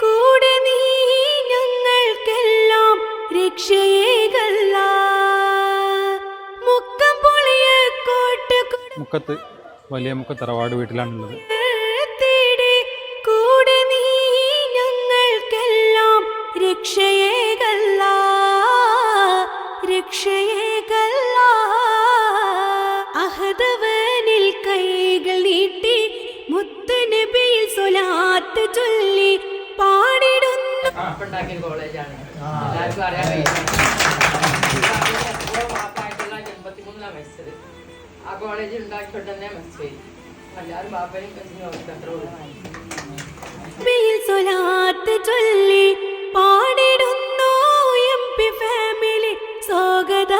കൂടെ നീ ഞങ്ങൾക്കെല്ലാം മുക്കത്ത് വലിയ മുക്ക തറവാട് വീട്ടിലാണുള്ളത്. കൂടെ നീ ഞങ്ങൾക്കെല്ലാം അഹദവ സ്വലാത്ത് ചൊല്ലി പാടിടുന്നു. കോളേജാണ് എല്ലാവർക്കും അറിയാൻ കഴിയും ആ കോളേജിൽ ഉണ്ടാക്കിയിട്ട് തന്നെ മരിച്ചു എല്ലാവരും അത്ര സ്വലാത്ത് ചൊല്ലി പാടിടുന്നു. എം പി ഫാമിലി സ്വാഗത.